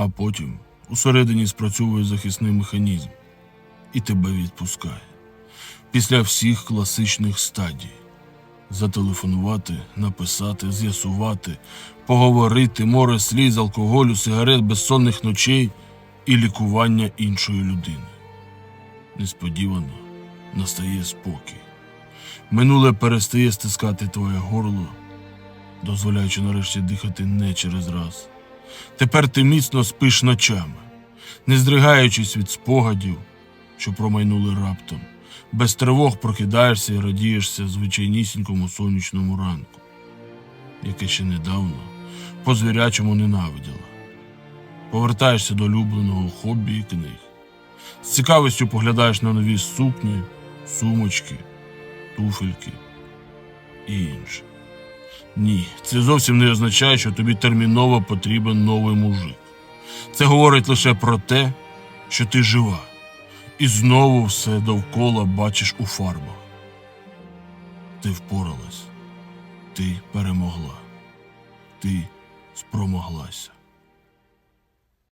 А потім усередині спрацьовує захисний механізм і тебе відпускає. Після всіх класичних стадій. Зателефонувати, написати, з'ясувати, поговорити, море сліз, алкоголю, сигарет, безсонних ночей і лікування іншої людини. Несподівано настає спокій. Минуле перестає стискати твоє горло, дозволяючи нарешті дихати не через раз. Тепер ти міцно спиш ночами, не здригаючись від спогадів, що промайнули раптом. Без тривог прокидаєшся і радієшся звичайнісінькому сонячному ранку, яке ще недавно по звірячому ненавиділа. Повертаєшся до улюбленого хобі і книг. З цікавістю поглядаєш на нові сукні, сумочки, туфельки і інше. Ні, це зовсім не означає, що тобі терміново потрібен новий мужик. Це говорить лише про те, що ти жива, і знову все довкола бачиш у фарбах. Ти впоралась, ти перемогла, ти спромоглася.